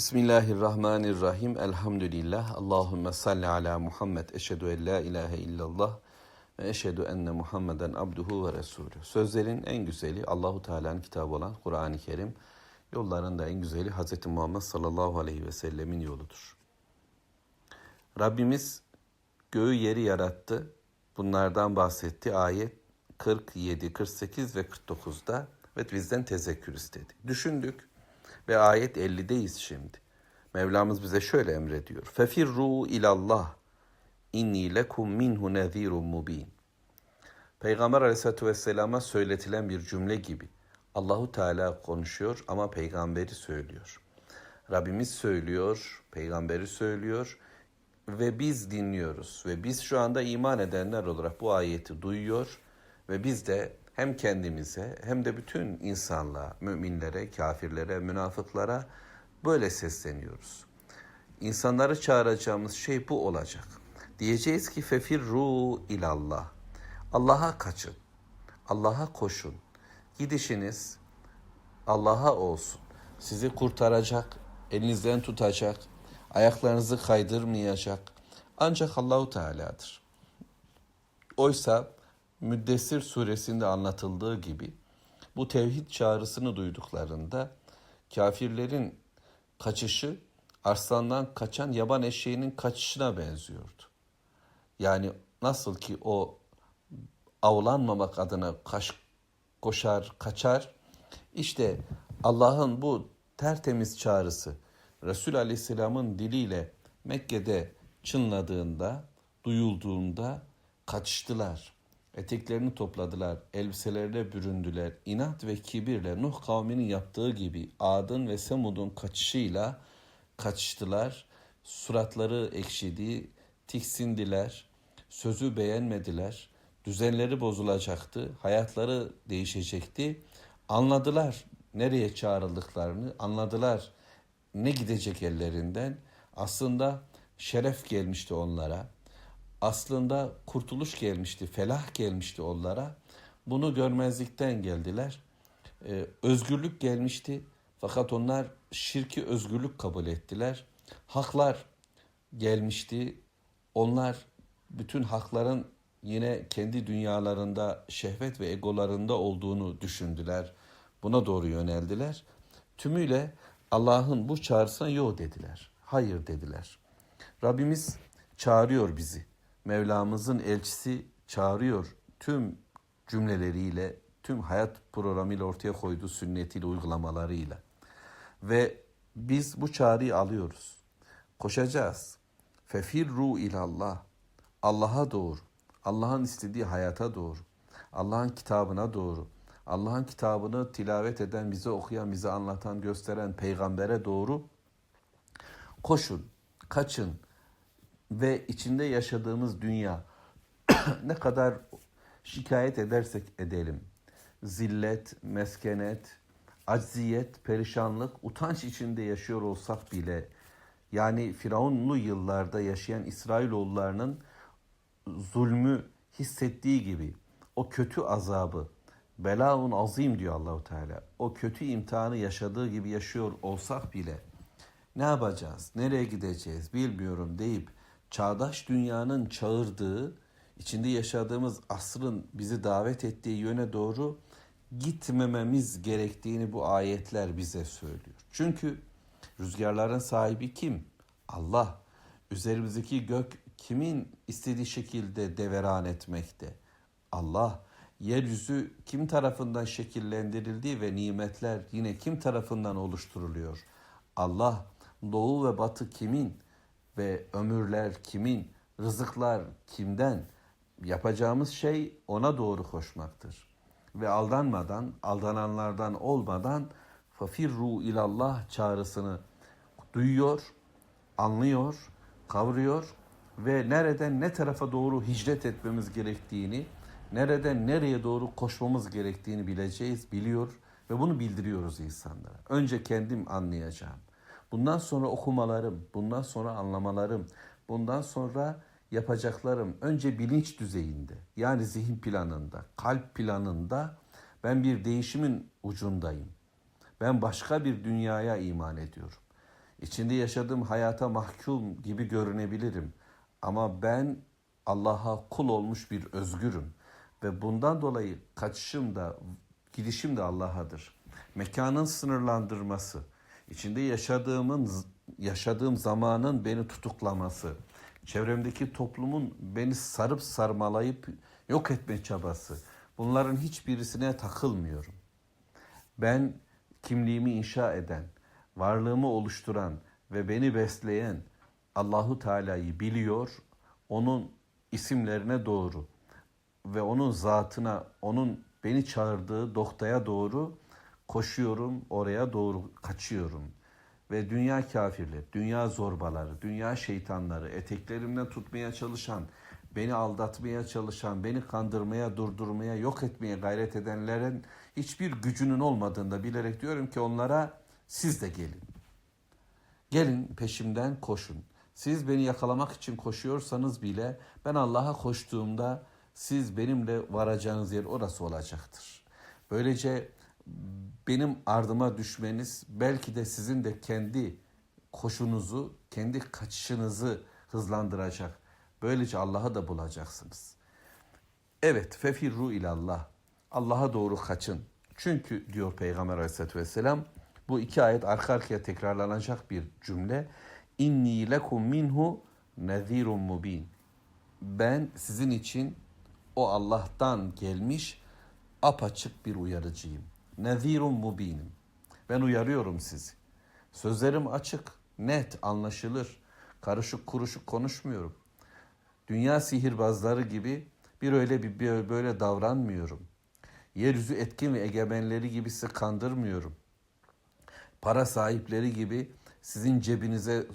Bismillahirrahmanirrahim. Elhamdülillah. Allahümme salli ala Muhammed. Eşhedü en la ilahe illallah ve eşhedü enne Muhammeden abduhu ve resulü. Sözlerin en güzeli Allahu Teala'nın kitabı olan Kur'an-ı Kerim. Yolların da en güzeli Hz. Muhammed sallallahu aleyhi ve sellemin yoludur. Rabbimiz göğü yeri yarattı. Bunlardan bahsetti. Ayet 47, 48 ve 49'da ve bizden tezekkür istedi. Düşündük ve ayet 50'deyiz şimdi. Mevlamız bize şöyle emrediyor. Fefirru ilallah inni lekum minhu nezirun mubin. Peygamber aleyhissalatü vesselama söyletilen bir cümle gibi. Allahu Teala konuşuyor ama peygamberi söylüyor. Rabbimiz söylüyor, peygamberi söylüyor ve biz dinliyoruz. Ve biz şu anda iman edenler olarak bu ayeti duyuyor ve biz de hem kendimize hem de bütün insanlığa, müminlere, kafirlere, münafıklara böyle sesleniyoruz. İnsanları çağıracağımız şey bu olacak. Diyeceğiz ki fefirru ilallah. Allah'a kaçın. Allah'a koşun. Gidişiniz Allah'a olsun. Sizi kurtaracak, elinizden tutacak, ayaklarınızı kaydırmayacak. Ancak Allahu Teala'dır. Oysa Müddessir suresinde anlatıldığı gibi bu tevhid çağrısını duyduklarında kafirlerin kaçışı arslandan kaçan yaban eşeğinin kaçışına benziyordu. Yani nasıl ki o avlanmamak adına kaş, koşar, kaçar. İşte Allah'ın bu tertemiz çağrısı Resul Aleyhisselam'ın diliyle Mekke'de çınladığında, duyulduğunda kaçıştılar. Eteklerini topladılar, elbiselerine büründüler. İnat ve kibirle Nuh kavminin yaptığı gibi Adın ve Semud'un kaçışıyla kaçıştılar. Suratları ekşidi, tiksindiler, sözü beğenmediler. Düzenleri bozulacaktı, hayatları değişecekti. Anladılar nereye çağrıldıklarını, anladılar ne gidecek ellerinden. Aslında şeref gelmişti onlara aslında kurtuluş gelmişti, felah gelmişti onlara. Bunu görmezlikten geldiler. Ee, özgürlük gelmişti fakat onlar şirki özgürlük kabul ettiler. Haklar gelmişti. Onlar bütün hakların yine kendi dünyalarında şehvet ve egolarında olduğunu düşündüler. Buna doğru yöneldiler. Tümüyle Allah'ın bu çağrısına yo dediler. Hayır dediler. Rabbimiz çağırıyor bizi. Mevlamızın elçisi çağırıyor tüm cümleleriyle, tüm hayat programıyla ortaya koyduğu sünnetiyle, uygulamalarıyla. Ve biz bu çağrıyı alıyoruz. Koşacağız. Fefirru ilallah. Allah'a doğru. Allah'ın istediği hayata doğru. Allah'ın kitabına doğru. Allah'ın kitabını tilavet eden, bize okuyan, bize anlatan, gösteren peygambere doğru koşun, kaçın, ve içinde yaşadığımız dünya ne kadar şikayet edersek edelim. Zillet, meskenet, acziyet, perişanlık, utanç içinde yaşıyor olsak bile yani Firavunlu yıllarda yaşayan İsrailoğullarının zulmü hissettiği gibi o kötü azabı belaun azim diyor Allahu Teala. O kötü imtihanı yaşadığı gibi yaşıyor olsak bile ne yapacağız? Nereye gideceğiz? Bilmiyorum deyip çağdaş dünyanın çağırdığı, içinde yaşadığımız asrın bizi davet ettiği yöne doğru gitmememiz gerektiğini bu ayetler bize söylüyor. Çünkü rüzgarların sahibi kim? Allah. Üzerimizdeki gök kimin istediği şekilde deveran etmekte? Allah. Yeryüzü kim tarafından şekillendirildi ve nimetler yine kim tarafından oluşturuluyor? Allah. Doğu ve batı kimin? Ve ömürler kimin, rızıklar kimden? Yapacağımız şey ona doğru koşmaktır. Ve aldanmadan, aldananlardan olmadan fafirru ilallah çağrısını duyuyor, anlıyor, kavruyor ve nereden ne tarafa doğru hicret etmemiz gerektiğini, nereden nereye doğru koşmamız gerektiğini bileceğiz, biliyor ve bunu bildiriyoruz insanlara. Önce kendim anlayacağım. Bundan sonra okumalarım, bundan sonra anlamalarım, bundan sonra yapacaklarım önce bilinç düzeyinde yani zihin planında, kalp planında ben bir değişimin ucundayım. Ben başka bir dünyaya iman ediyorum. İçinde yaşadığım hayata mahkum gibi görünebilirim. Ama ben Allah'a kul olmuş bir özgürüm. Ve bundan dolayı kaçışım da gidişim de Allah'adır. Mekanın sınırlandırması, içinde yaşadığımın yaşadığım zamanın beni tutuklaması, çevremdeki toplumun beni sarıp sarmalayıp yok etme çabası. Bunların hiçbirisine takılmıyorum. Ben kimliğimi inşa eden, varlığımı oluşturan ve beni besleyen Allahu Teala'yı biliyor, onun isimlerine doğru ve onun zatına, onun beni çağırdığı noktaya doğru koşuyorum, oraya doğru kaçıyorum. Ve dünya kafirleri, dünya zorbaları, dünya şeytanları, eteklerimden tutmaya çalışan, beni aldatmaya çalışan, beni kandırmaya, durdurmaya, yok etmeye gayret edenlerin hiçbir gücünün olmadığını da bilerek diyorum ki onlara siz de gelin. Gelin peşimden koşun. Siz beni yakalamak için koşuyorsanız bile ben Allah'a koştuğumda siz benimle varacağınız yer orası olacaktır. Böylece benim ardıma düşmeniz belki de sizin de kendi koşunuzu, kendi kaçışınızı hızlandıracak. Böylece Allah'ı da bulacaksınız. Evet, fefirru ilallah. Allah'a doğru kaçın. Çünkü diyor Peygamber Aleyhisselatü Vesselam, bu iki ayet arka arkaya tekrarlanacak bir cümle. İnni lekum minhu nezirun mubin. Ben sizin için o Allah'tan gelmiş apaçık bir uyarıcıyım. Nezirun mubinim. Ben uyarıyorum sizi. Sözlerim açık, net, anlaşılır. Karışık kuruşuk konuşmuyorum. Dünya sihirbazları gibi bir öyle bir, böyle davranmıyorum. Yeryüzü etkin ve egemenleri gibi sizi kandırmıyorum. Para sahipleri gibi sizin cebinize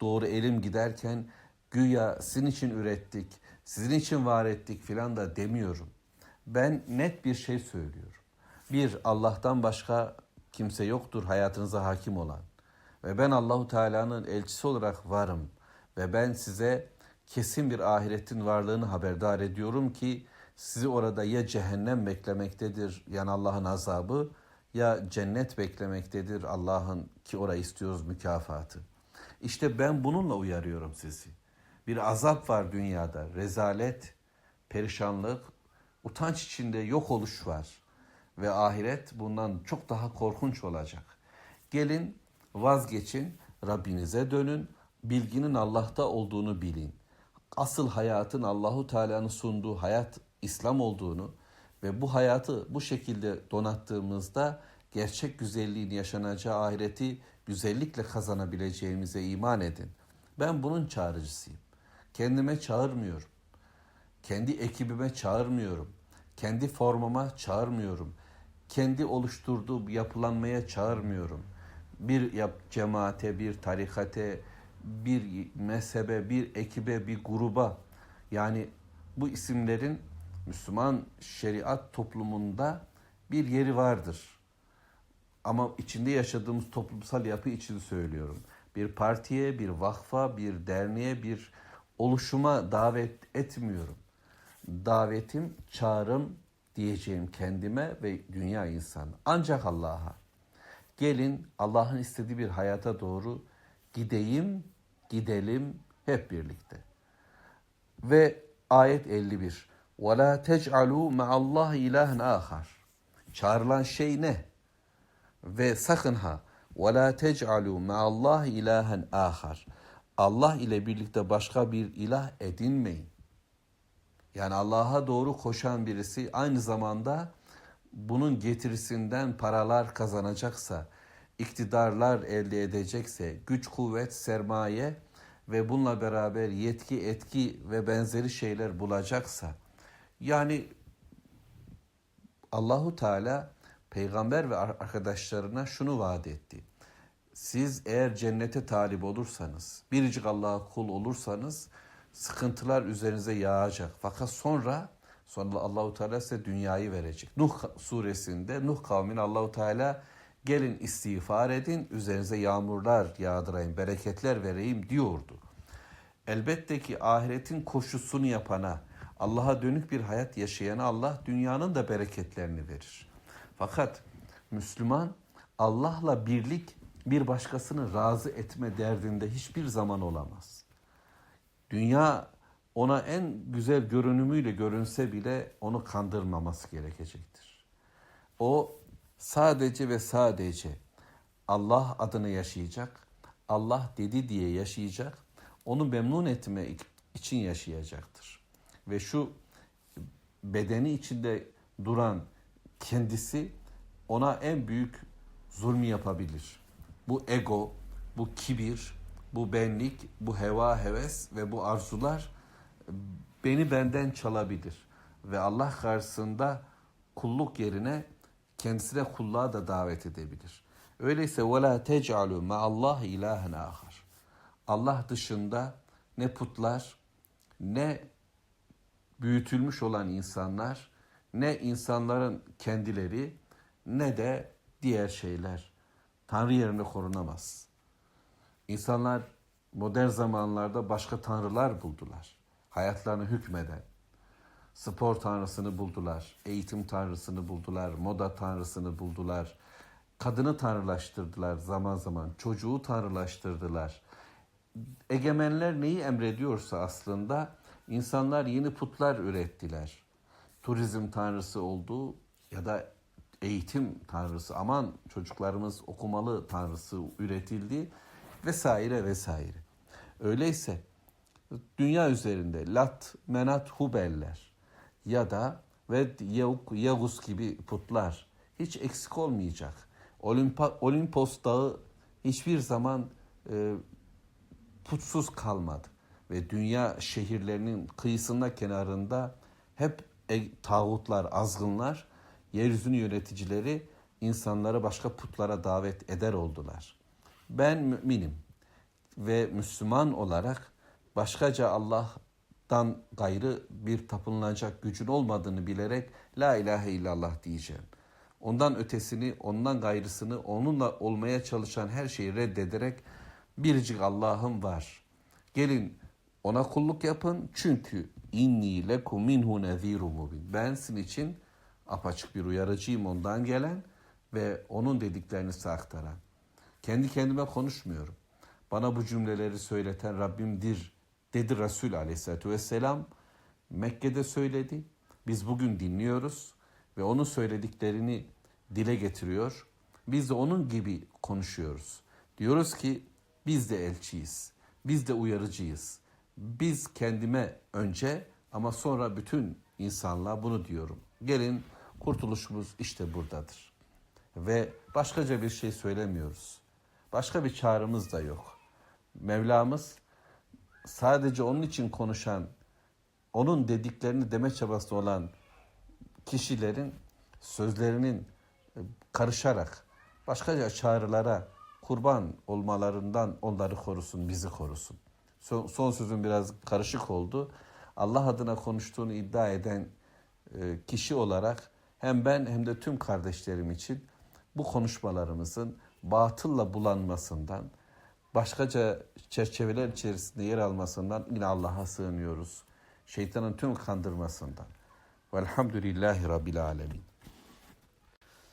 doğru elim giderken güya sizin için ürettik, sizin için var ettik filan da demiyorum. Ben net bir şey söylüyorum. Bir, Allah'tan başka kimse yoktur hayatınıza hakim olan. Ve ben Allahu Teala'nın elçisi olarak varım. Ve ben size kesin bir ahiretin varlığını haberdar ediyorum ki sizi orada ya cehennem beklemektedir yani Allah'ın azabı ya cennet beklemektedir Allah'ın ki orayı istiyoruz mükafatı. İşte ben bununla uyarıyorum sizi. Bir azap var dünyada, rezalet, perişanlık, utanç içinde yok oluş var. Ve ahiret bundan çok daha korkunç olacak. Gelin vazgeçin, Rabbinize dönün, bilginin Allah'ta olduğunu bilin. Asıl hayatın Allahu Teala'nın sunduğu hayat İslam olduğunu ve bu hayatı bu şekilde donattığımızda gerçek güzelliğin yaşanacağı ahireti güzellikle kazanabileceğimize iman edin. Ben bunun çağrıcısıyım. Kendime çağırmıyorum. Kendi ekibime çağırmıyorum. Kendi formama çağırmıyorum. Kendi oluşturduğu yapılanmaya çağırmıyorum. Bir yap, cemaate, bir tarikate, bir mezhebe, bir ekibe, bir gruba yani bu isimlerin Müslüman şeriat toplumunda bir yeri vardır. Ama içinde yaşadığımız toplumsal yapı için söylüyorum. Bir partiye, bir vakfa, bir derneğe, bir oluşuma davet etmiyorum. Davetim, çağrım diyeceğim kendime ve dünya insanı. Ancak Allah'a. Gelin Allah'ın istediği bir hayata doğru gideyim, gidelim hep birlikte. Ve ayet 51. وَلَا تَجْعَلُوا مَعَ اللّٰهِ اِلَٰهًا آخَرٍ Çağrılan şey ne? Ve sakın ha وَلَا تَجْعَلُوا مَعَ اللّٰهِ اِلَٰهًا آخَرٍ Allah ile birlikte başka bir ilah edinmeyin. Yani Allah'a doğru koşan birisi aynı zamanda bunun getirisinden paralar kazanacaksa, iktidarlar elde edecekse, güç, kuvvet, sermaye ve bununla beraber yetki, etki ve benzeri şeyler bulacaksa, yani Allahu Teala peygamber ve arkadaşlarına şunu vaat etti. Siz eğer cennete talip olursanız, biricik Allah'a kul olursanız sıkıntılar üzerinize yağacak. Fakat sonra sonra Allahu Teala size dünyayı verecek. Nuh suresinde Nuh kavmin Allahu Teala gelin istiğfar edin, üzerinize yağmurlar yağdırayım, bereketler vereyim diyordu. Elbette ki ahiretin koşusunu yapana, Allah'a dönük bir hayat yaşayana Allah dünyanın da bereketlerini verir. Fakat Müslüman Allah'la birlik bir başkasını razı etme derdinde hiçbir zaman olamaz. Dünya ona en güzel görünümüyle görünse bile onu kandırmaması gerekecektir. O sadece ve sadece Allah adını yaşayacak, Allah dedi diye yaşayacak, onu memnun etme için yaşayacaktır. Ve şu bedeni içinde duran kendisi ona en büyük zulmü yapabilir. Bu ego, bu kibir, bu benlik, bu heva, heves ve bu arzular beni benden çalabilir. Ve Allah karşısında kulluk yerine kendisine kulluğa da davet edebilir. Öyleyse وَلَا تَجْعَلُوا مَا اللّٰهِ اِلٰهًا آخر. Allah dışında ne putlar, ne büyütülmüş olan insanlar, ne insanların kendileri, ne de diğer şeyler Tanrı yerine korunamaz. İnsanlar modern zamanlarda başka tanrılar buldular. Hayatlarını hükmeden. Spor tanrısını buldular, eğitim tanrısını buldular, moda tanrısını buldular. Kadını tanrılaştırdılar zaman zaman, çocuğu tanrılaştırdılar. Egemenler neyi emrediyorsa aslında insanlar yeni putlar ürettiler. Turizm tanrısı oldu ya da eğitim tanrısı aman çocuklarımız okumalı tanrısı üretildi vesaire vesaire. Öyleyse dünya üzerinde Lat, Menat, Hubeller ya da ve Yavuz gibi putlar hiç eksik olmayacak. Olimpa, Olimpos dağı hiçbir zaman e, putsuz kalmadı. Ve dünya şehirlerinin kıyısında kenarında hep e, tağutlar, azgınlar, yeryüzünün yöneticileri insanları başka putlara davet eder oldular. Ben müminim ve Müslüman olarak başkaca Allah'tan gayrı bir tapınılacak gücün olmadığını bilerek La ilahe illallah diyeceğim. Ondan ötesini, ondan gayrısını, onunla olmaya çalışan her şeyi reddederek biricik Allah'ım var. Gelin ona kulluk yapın çünkü inni lekum minhu nezirun mubin. Ben için apaçık bir uyarıcıyım ondan gelen ve onun dediklerini size aktaran. Kendi kendime konuşmuyorum. Bana bu cümleleri söyleten Rabbimdir dedi Resul aleyhissalatü vesselam. Mekke'de söyledi. Biz bugün dinliyoruz ve onun söylediklerini dile getiriyor. Biz de onun gibi konuşuyoruz. Diyoruz ki biz de elçiyiz. Biz de uyarıcıyız. Biz kendime önce ama sonra bütün insanlığa bunu diyorum. Gelin kurtuluşumuz işte buradadır. Ve başkaca bir şey söylemiyoruz. Başka bir çağrımız da yok. Mevlamız sadece onun için konuşan, onun dediklerini deme çabası olan kişilerin sözlerinin e, karışarak başkaca çağrılara kurban olmalarından onları korusun, bizi korusun. Son, son sözüm biraz karışık oldu. Allah adına konuştuğunu iddia eden e, kişi olarak hem ben hem de tüm kardeşlerim için bu konuşmalarımızın batılla bulanmasından, başkaca çerçeveler içerisinde yer almasından yine Allah'a sığınıyoruz. Şeytanın tüm kandırmasından. Velhamdülillahi Rabbil Alemin.